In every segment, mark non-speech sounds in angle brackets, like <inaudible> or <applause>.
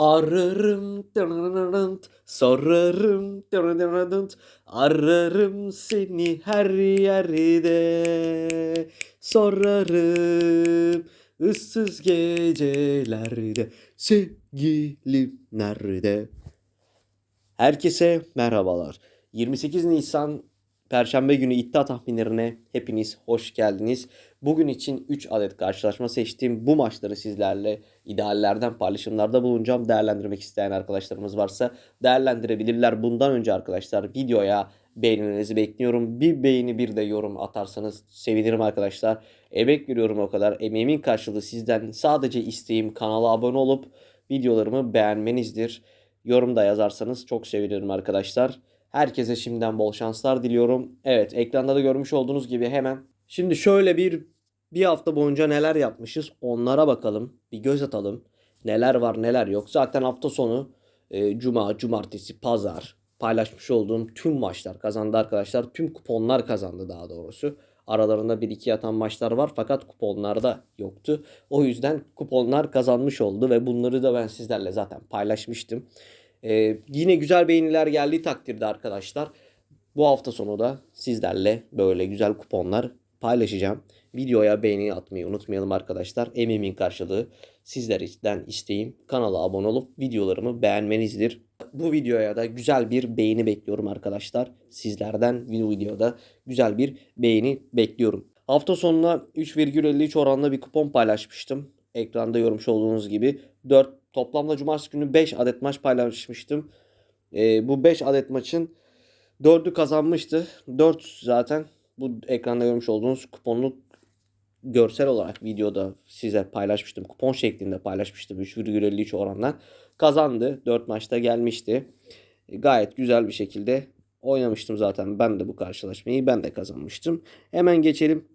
Ararım sorarım ararım seni her yerde. Sorarım ıssız gecelerde, sevgilim nerede? Herkese merhabalar. 28 Nisan Perşembe günü iddia tahminlerine hepiniz hoş geldiniz. Bugün için 3 adet karşılaşma seçtim. Bu maçları sizlerle ideallerden paylaşımlarda bulunacağım. Değerlendirmek isteyen arkadaşlarımız varsa değerlendirebilirler. Bundan önce arkadaşlar videoya beğenilerinizi bekliyorum. Bir beğeni bir de yorum atarsanız sevinirim arkadaşlar. Emek veriyorum o kadar. Emeğimin karşılığı sizden sadece isteğim kanala abone olup videolarımı beğenmenizdir. Yorum da yazarsanız çok sevinirim arkadaşlar. Herkese şimdiden bol şanslar diliyorum. Evet ekranda da görmüş olduğunuz gibi hemen. Şimdi şöyle bir bir hafta boyunca neler yapmışız onlara bakalım. Bir göz atalım. Neler var neler yok. Zaten hafta sonu e, cuma, cumartesi, pazar paylaşmış olduğum tüm maçlar kazandı arkadaşlar. Tüm kuponlar kazandı daha doğrusu. Aralarında bir iki yatan maçlar var fakat kuponlarda yoktu. O yüzden kuponlar kazanmış oldu ve bunları da ben sizlerle zaten paylaşmıştım. Ee, yine güzel beğeniler geldiği takdirde arkadaşlar bu hafta sonu da sizlerle böyle güzel kuponlar paylaşacağım. Videoya beğeni atmayı unutmayalım arkadaşlar. Emeğimin karşılığı sizlerden isteğim kanala abone olup videolarımı beğenmenizdir. Bu videoya da güzel bir beğeni bekliyorum arkadaşlar. Sizlerden bu videoda güzel bir beğeni bekliyorum. Hafta sonuna 3,53 oranla bir kupon paylaşmıştım. Ekranda görmüş olduğunuz gibi 4 toplamda cumartesi günü 5 adet maç paylaşmıştım. Ee, bu 5 adet maçın 4'ü kazanmıştı. 4 zaten bu ekranda görmüş olduğunuz kuponluk görsel olarak videoda size paylaşmıştım. Kupon şeklinde paylaşmıştım 3,53 oranla. Kazandı. 4 maçta gelmişti. Gayet güzel bir şekilde oynamıştım zaten. Ben de bu karşılaşmayı ben de kazanmıştım. Hemen geçelim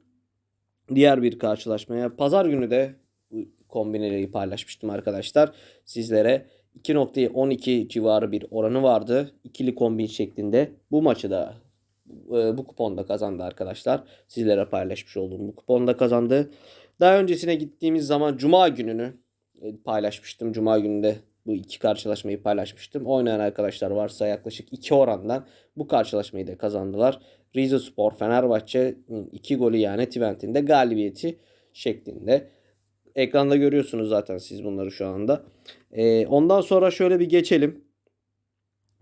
diğer bir karşılaşmaya. Pazar günü de bu kombineleri paylaşmıştım arkadaşlar. Sizlere 2.12 civarı bir oranı vardı. İkili kombin şeklinde. Bu maçı da bu kuponda kazandı arkadaşlar. Sizlere paylaşmış olduğum bu kuponda kazandı. Daha öncesine gittiğimiz zaman Cuma gününü e, paylaşmıştım. Cuma gününde bu iki karşılaşmayı paylaşmıştım. Oynayan arkadaşlar varsa yaklaşık 2 orandan bu karşılaşmayı da kazandılar. Rize Spor Fenerbahçe 2 golü yani Twent'in de galibiyeti şeklinde. Ekranda görüyorsunuz zaten siz bunları şu anda. Ee, ondan sonra şöyle bir geçelim.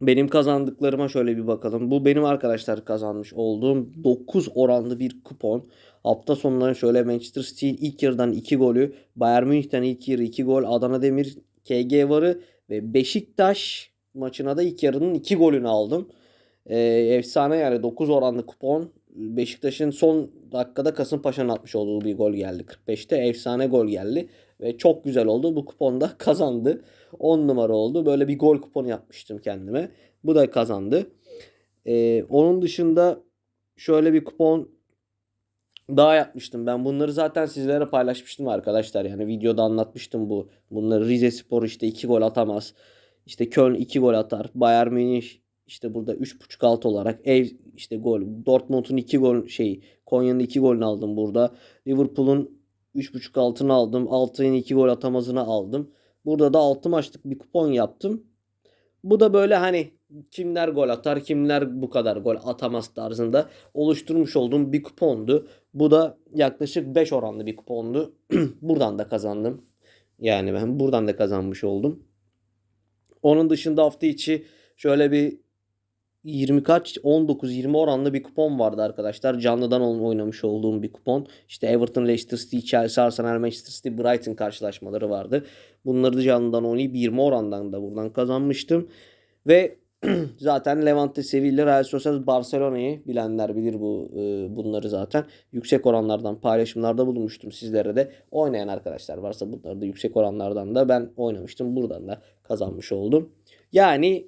Benim kazandıklarıma şöyle bir bakalım. Bu benim arkadaşlar kazanmış olduğum 9 oranlı bir kupon. Hafta sonları şöyle Manchester City'nin ilk yarıdan 2 golü, Bayern Münih'ten ilk yarı 2 gol, Adana Demir, KG varı ve Beşiktaş maçına da ilk yarının 2 golünü aldım. Ee, efsane yani 9 oranlı kupon. Beşiktaş'ın son dakikada Kasımpaşa'nın atmış olduğu bir gol geldi. 45'te efsane gol geldi. Ve çok güzel oldu. Bu kuponda <laughs> kazandı. 10 numara oldu. Böyle bir gol kuponu yapmıştım kendime. Bu da kazandı. Ee, onun dışında şöyle bir kupon daha yapmıştım. Ben bunları zaten sizlere paylaşmıştım arkadaşlar. Yani videoda anlatmıştım bu. Bunları Rize Spor işte 2 gol atamaz. İşte Köln 2 gol atar. Bayern Münih işte burada 3.5 alt olarak ev işte gol. Dortmund'un 2 gol şey Konya'nın 2 golünü aldım burada. Liverpool'un 3.5 altını aldım. Altay'ın 2 gol atamazını aldım. Burada da 6 maçlık bir kupon yaptım. Bu da böyle hani kimler gol atar, kimler bu kadar gol atamaz tarzında oluşturmuş olduğum bir kupondu. Bu da yaklaşık 5 oranlı bir kupondu. <clears throat> buradan da kazandım. Yani ben buradan da kazanmış oldum. Onun dışında hafta içi şöyle bir 20 kaç 19-20 oranlı bir kupon vardı arkadaşlar. Canlıdan oynamış olduğum bir kupon. İşte Everton, Leicester City, Chelsea, Arsenal, Manchester City, Brighton karşılaşmaları vardı. Bunları da canlıdan oynayıp 20 orandan da buradan kazanmıştım. Ve <clears throat> zaten Levante, Sevilla, Real Sociedad, Barcelona'yı bilenler bilir bu e, bunları zaten. Yüksek oranlardan paylaşımlarda bulunmuştum sizlere de. Oynayan arkadaşlar varsa bunları da yüksek oranlardan da ben oynamıştım. Buradan da kazanmış oldum. Yani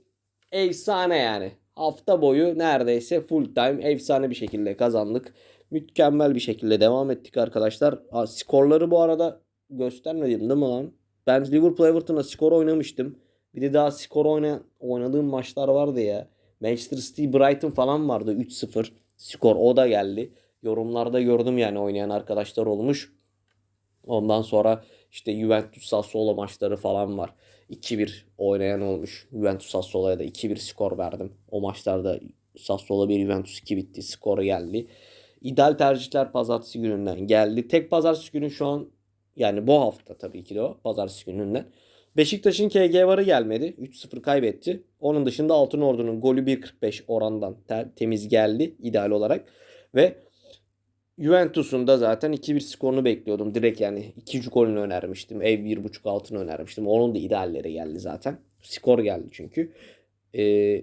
efsane yani. Hafta boyu neredeyse full time efsane bir şekilde kazandık. Mükemmel bir şekilde devam ettik arkadaşlar. Aa, skorları bu arada göstermedim değil mi lan? Ben Liverpool Everton'a skor oynamıştım. Bir de daha skor oyna, oynadığım maçlar vardı ya. Manchester City Brighton falan vardı 3-0 skor o da geldi. Yorumlarda gördüm yani oynayan arkadaşlar olmuş. Ondan sonra İşte Juventus Sassuolo maçları falan var. 2-1 oynayan olmuş. Juventus Sassuolo'ya da 2-1 skor verdim. O maçlarda Sassuolo 1 Juventus 2 bitti. Skoru geldi. İdeal tercihler pazartesi gününden geldi. Tek pazartesi günü şu an yani bu hafta tabii ki de o pazartesi gününden. Beşiktaş'ın KG varı gelmedi. 3-0 kaybetti. Onun dışında Altınordu'nun golü 1.45 orandan te- temiz geldi ideal olarak. Ve Juventus'un da zaten 2-1 skorunu bekliyordum. Direkt yani 2 golünü önermiştim. Ev 1.5 altını önermiştim. Onun da idealleri geldi zaten. Skor geldi çünkü. Ee,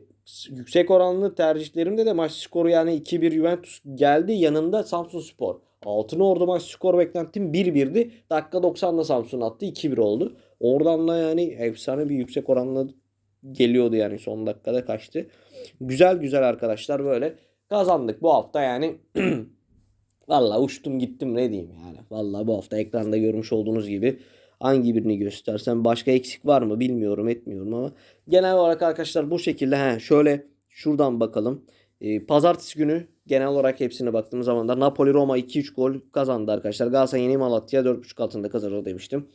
yüksek oranlı tercihlerimde de maç skoru yani 2-1 Juventus geldi. Yanında Samsun Spor. Altınordu maç skor beklentim 1-1'di. Dakika 90'da Samsun attı. 2-1 oldu. Oradan da yani efsane bir yüksek oranla geliyordu yani son dakikada kaçtı. Güzel güzel arkadaşlar böyle kazandık bu hafta yani <clears throat> Valla uçtum gittim ne diyeyim yani. Valla bu hafta ekranda görmüş olduğunuz gibi hangi birini göstersem başka eksik var mı bilmiyorum etmiyorum ama genel olarak arkadaşlar bu şekilde he, şöyle şuradan bakalım. Ee, pazartesi günü genel olarak hepsine baktığımız zaman da Napoli Roma 2-3 gol kazandı arkadaşlar. Galatasaray yeni Malatya 4.5 altında kazanır demiştim.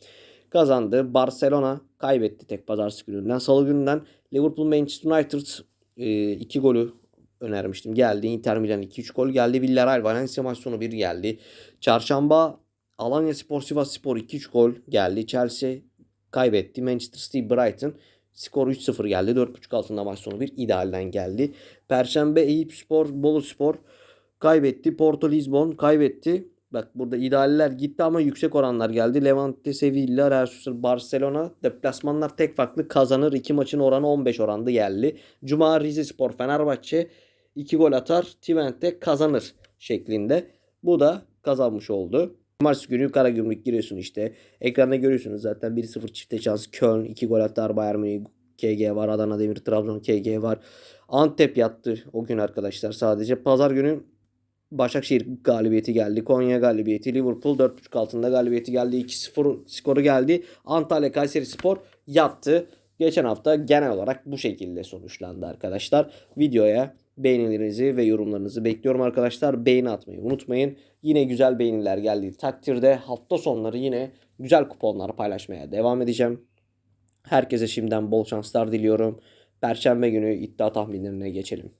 Kazandı. Barcelona kaybetti tek pazartesi gününden. Salı gününden Liverpool Manchester United 2 golü önermiştim. Geldi. Inter Milan 2-3 gol geldi. Villarreal Valencia maç sonu 1 geldi. Çarşamba Alanya Spor Sivas Spor 2-3 gol geldi. Chelsea kaybetti. Manchester City Brighton skor 3-0 geldi. 4.5 altında maç sonu 1 idealden geldi. Perşembe Eyüp Spor Bolu Spor kaybetti. Porto Lisbon kaybetti. Bak burada idealler gitti ama yüksek oranlar geldi. Levante, Sevilla, Real Sociedad, Barcelona deplasmanlar tek farklı kazanır. İki maçın oranı 15 orandı geldi. Cuma Rize Spor, Fenerbahçe 2 gol atar. Twente kazanır şeklinde. Bu da kazanmış oldu. Cumartesi günü Karagümrük giriyorsun işte. Ekranda görüyorsunuz zaten 1-0 çifte şans. Köln 2 gol atar. Bayern Münih KG var. Adana Demir Trabzon KG var. Antep yattı o gün arkadaşlar sadece. Pazar günü Başakşehir galibiyeti geldi. Konya galibiyeti. Liverpool 4.5 altında galibiyeti geldi. 2-0 skoru geldi. Antalya Kayseri Spor yattı. Geçen hafta genel olarak bu şekilde sonuçlandı arkadaşlar. Videoya beğenilerinizi ve yorumlarınızı bekliyorum arkadaşlar. Beğeni atmayı unutmayın. Yine güzel beğeniler geldiği takdirde hafta sonları yine güzel kuponlar paylaşmaya devam edeceğim. Herkese şimdiden bol şanslar diliyorum. Perşembe günü iddia tahminlerine geçelim.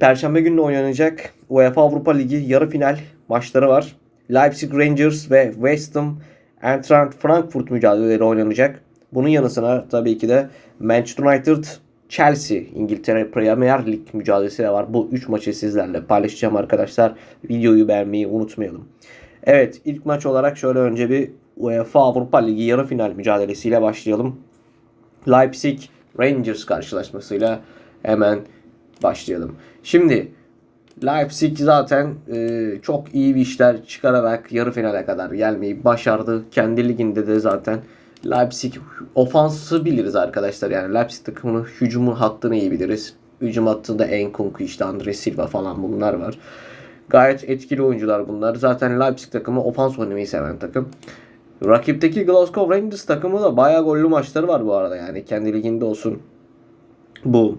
Perşembe günü oynanacak UEFA Avrupa Ligi yarı final maçları var. Leipzig Rangers ve West Ham Eintracht Frankfurt mücadeleleri oynanacak. Bunun yanı sıra tabii ki de Manchester United Chelsea İngiltere Premier Lig mücadelesi de var. Bu 3 maçı sizlerle paylaşacağım arkadaşlar. Videoyu beğenmeyi unutmayalım. Evet ilk maç olarak şöyle önce bir UEFA Avrupa Ligi yarı final mücadelesiyle başlayalım. Leipzig Rangers karşılaşmasıyla hemen başlayalım. Şimdi Leipzig zaten e, çok iyi bir işler çıkararak yarı finale kadar gelmeyi başardı. Kendi liginde de zaten Leipzig ofansı biliriz arkadaşlar. Yani Leipzig takımının hücumun hattını iyi biliriz. Hücum hattında Enkunku işte Andre Silva falan bunlar var. Gayet etkili oyuncular bunlar. Zaten Leipzig takımı ofans oynamayı seven takım. Rakipteki Glasgow Rangers takımı da bayağı gollü maçları var bu arada. Yani kendi liginde olsun. Bu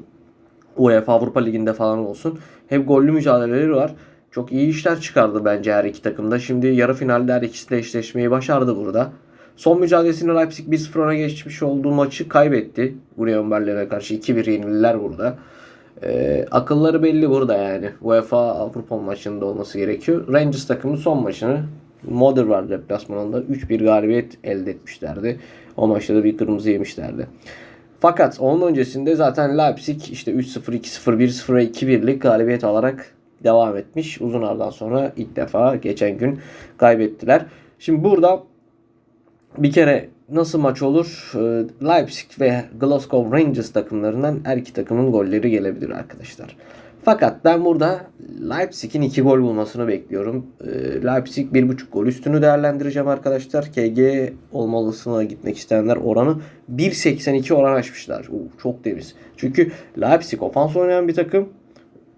UEFA Avrupa Ligi'nde falan olsun. Hep gollü mücadeleleri var. Çok iyi işler çıkardı bence her iki takımda. Şimdi yarı finalde her ikisi de eşleşmeyi başardı burada. Son mücadelesinde Leipzig 1-0 öne geçmiş olduğu maçı kaybetti. Union Berlin'e karşı 2-1 yenildiler burada. Ee, akılları belli burada yani. UEFA Avrupa maçında olması gerekiyor. Rangers takımı son maçını Modern var deplasmanında 3-1 galibiyet elde etmişlerdi. O maçta da bir kırmızı yemişlerdi. Fakat onun öncesinde zaten Leipzig işte 3-0, 2-0, 1-0 ve 2-1'lik galibiyet alarak devam etmiş. Uzun aradan sonra ilk defa geçen gün kaybettiler. Şimdi burada bir kere nasıl maç olur? Ee, Leipzig ve Glasgow Rangers takımlarından her iki takımın golleri gelebilir arkadaşlar. Fakat ben burada Leipzig'in 2 gol bulmasını bekliyorum. Ee, Leipzig 1.5 gol üstünü değerlendireceğim arkadaşlar. KG olmalısına gitmek isteyenler oranı 1.82 oran açmışlar. Oo, çok temiz. Çünkü Leipzig ofans oynayan bir takım.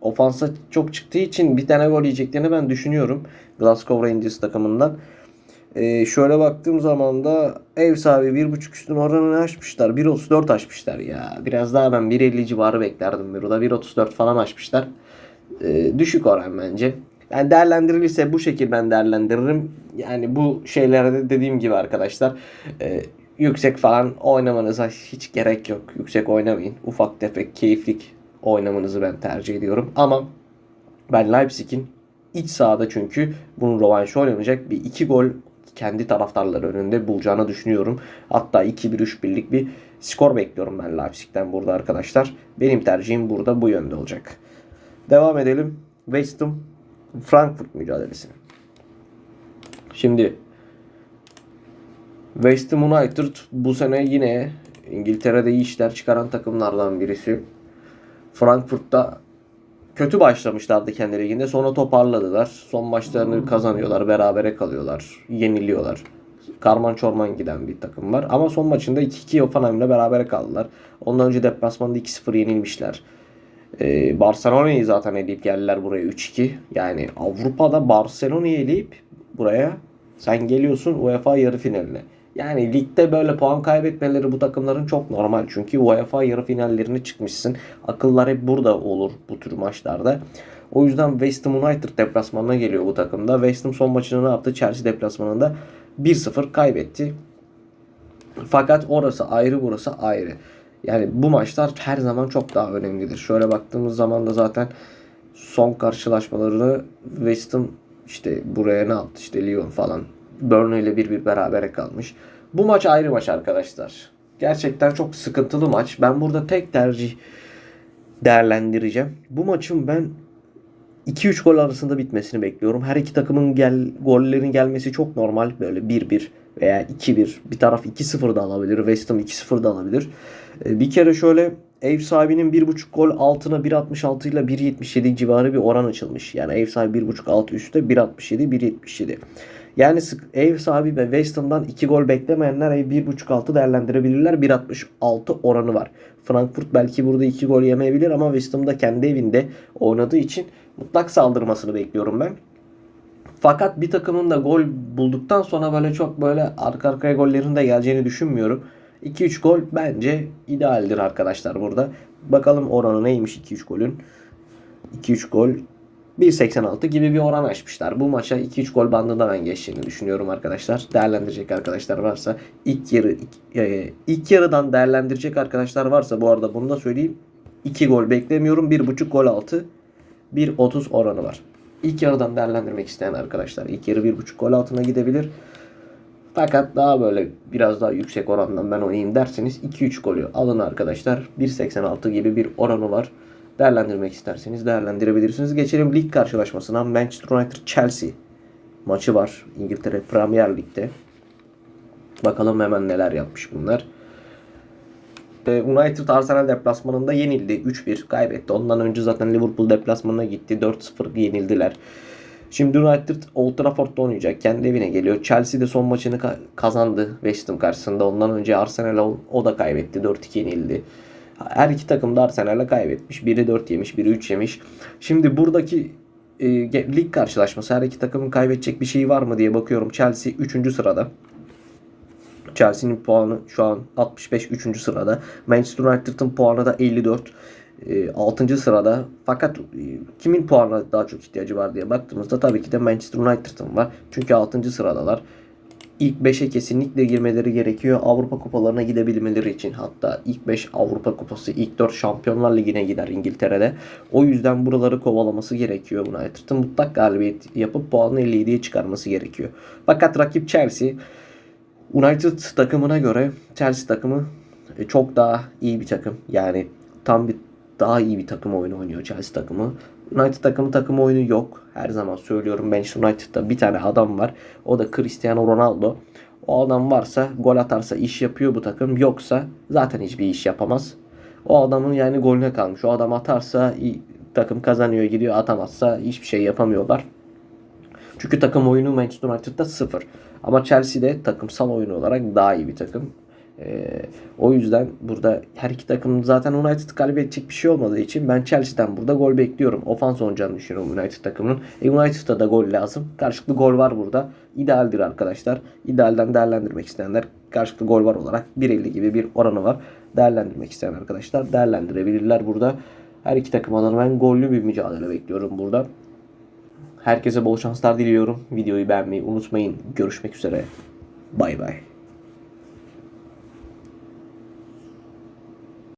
Ofansa çok çıktığı için bir tane gol yiyeceklerini ben düşünüyorum. Glasgow Rangers takımından. Ee, şöyle baktığım zaman da ev sahibi 1.5 üstün oranını açmışlar. 1.34 açmışlar ya. Biraz daha ben 1.50 civarı beklerdim burada. 1.34 falan açmışlar. Ee, düşük oran bence. Yani değerlendirilirse bu şekilde ben değerlendiririm. Yani bu şeylerde dediğim gibi arkadaşlar e, yüksek falan oynamanıza hiç gerek yok. Yüksek oynamayın. Ufak tefek keyiflik oynamanızı ben tercih ediyorum. Ama ben Leipzig'in iç sahada çünkü bunun rövanşı oynanacak bir iki gol kendi taraftarları önünde bulacağını düşünüyorum. Hatta 2-1-3-1'lik bir skor bekliyorum ben Leipzig'ten burada arkadaşlar. Benim tercihim burada bu yönde olacak. Devam edelim. West Ham Frankfurt mücadelesine. Şimdi West Ham United bu sene yine İngiltere'de iyi işler çıkaran takımlardan birisi. Frankfurt'ta kötü başlamışlardı kendi liginde. Sonra toparladılar. Son maçlarını kazanıyorlar. Berabere kalıyorlar. Yeniliyorlar. Karman çorman giden bir takım var. Ama son maçında 2-2 Hoffenheim'le berabere kaldılar. Ondan önce deplasmanda 2-0 yenilmişler. Ee, Barcelona'yı zaten eleyip geldiler buraya 3-2. Yani Avrupa'da Barcelona'yı eleyip buraya sen geliyorsun UEFA yarı finaline. Yani ligde böyle puan kaybetmeleri bu takımların çok normal. Çünkü UEFA yarı finallerine çıkmışsın. Akıllar hep burada olur bu tür maçlarda. O yüzden West Ham United deplasmanına geliyor bu takımda. West Ham son maçını ne yaptı? Chelsea deplasmanında 1-0 kaybetti. Fakat orası ayrı burası ayrı. Yani bu maçlar her zaman çok daha önemlidir. Şöyle baktığımız zaman da zaten son karşılaşmalarını West Ham işte buraya ne yaptı işte Lyon falan Burnley ile bir bir berabere kalmış. Bu maç ayrı maç arkadaşlar. Gerçekten çok sıkıntılı maç. Ben burada tek tercih değerlendireceğim. Bu maçın ben 2-3 gol arasında bitmesini bekliyorum. Her iki takımın gel gollerin gelmesi çok normal. Böyle 1-1 veya 2-1. Bir taraf 2-0 da alabilir. West Ham 2-0 da alabilir. Ee, Bir kere şöyle ev sahibinin 1.5 gol altına 1.66 ile 1.77 civarı bir oran açılmış. Yani ev sahibi 1.5 altı üstte 1.67 1.77. Yani ev sahibi ve West Ham'dan 2 gol beklemeyenler ev 1.5 altı değerlendirebilirler. 1.66 oranı var. Frankfurt belki burada 2 gol yemeyebilir ama West Ham'da kendi evinde oynadığı için mutlak saldırmasını bekliyorum ben. Fakat bir takımın da gol bulduktan sonra böyle çok böyle arka arkaya gollerin de geleceğini düşünmüyorum. 2-3 gol bence idealdir arkadaşlar burada. Bakalım oranı neymiş 2-3 golün. 2-3 gol 1.86 gibi bir oran açmışlar. Bu maça 2-3 gol bandında ben geçeceğini düşünüyorum arkadaşlar. Değerlendirecek arkadaşlar varsa ilk yarı ilk, e, ilk yarıdan değerlendirecek arkadaşlar varsa bu arada bunu da söyleyeyim. 2 gol beklemiyorum. 1.5 gol altı 1.30 oranı var. İlk yarıdan değerlendirmek isteyen arkadaşlar ilk yarı 1.5 gol altına gidebilir. Fakat daha böyle biraz daha yüksek orandan ben oynayayım derseniz 2-3 golü alın arkadaşlar. 1.86 gibi bir oranı var. Değerlendirmek isterseniz değerlendirebilirsiniz. Geçelim lig karşılaşmasına. Manchester United Chelsea maçı var. İngiltere Premier Lig'de. Bakalım hemen neler yapmış bunlar. Ee, United Arsenal deplasmanında yenildi. 3-1 kaybetti. Ondan önce zaten Liverpool deplasmanına gitti. 4-0 yenildiler. Şimdi United Old Trafford'da oynayacak. Kendi evine geliyor. Chelsea de son maçını ka- kazandı West Ham karşısında. Ondan önce Arsenal o da kaybetti. 4-2 yenildi. Her iki takım da Arsenal'e kaybetmiş. Biri 4 yemiş, biri 3 yemiş. Şimdi buradaki e, lig karşılaşması her iki takımın kaybedecek bir şeyi var mı diye bakıyorum. Chelsea 3. sırada. Chelsea'nin puanı şu an 65 3. sırada. Manchester United'ın puanı da 54. 6. sırada. Fakat e, kimin puanına daha çok ihtiyacı var diye baktığımızda tabii ki de Manchester United'ın var. Çünkü 6. sıradalar. İlk 5'e kesinlikle girmeleri gerekiyor. Avrupa kupalarına gidebilmeleri için. Hatta ilk 5 Avrupa kupası, ilk 4 Şampiyonlar Ligi'ne gider İngiltere'de. O yüzden buraları kovalaması gerekiyor United'ın. Mutlak galibiyet yapıp puanını 57'ye çıkarması gerekiyor. Fakat rakip Chelsea United takımına göre Chelsea takımı e, çok daha iyi bir takım. Yani tam bir daha iyi bir takım oyunu oynuyor Chelsea takımı. United takımı takım oyunu yok. Her zaman söylüyorum Manchester United'da bir tane adam var. O da Cristiano Ronaldo. O adam varsa gol atarsa iş yapıyor bu takım. Yoksa zaten hiçbir iş yapamaz. O adamın yani golüne kalmış. O adam atarsa takım kazanıyor gidiyor. Atamazsa hiçbir şey yapamıyorlar. Çünkü takım oyunu Manchester United'da sıfır. Ama Chelsea'de takımsal oyun olarak daha iyi bir takım. Ee, o yüzden burada her iki takım zaten United kaybedecek bir şey olmadığı için ben Chelsea'den burada gol bekliyorum. Ofans oynayacağını düşünüyorum United takımının. E, United'da da gol lazım. Karşılıklı gol var burada. İdealdir arkadaşlar. İdealden değerlendirmek isteyenler karşılıklı gol var olarak 1.50 gibi bir oranı var. Değerlendirmek isteyen arkadaşlar değerlendirebilirler burada. Her iki takım adına ben gollü bir mücadele bekliyorum burada. Herkese bol şanslar diliyorum. Videoyu beğenmeyi unutmayın. Görüşmek üzere. Bay bay.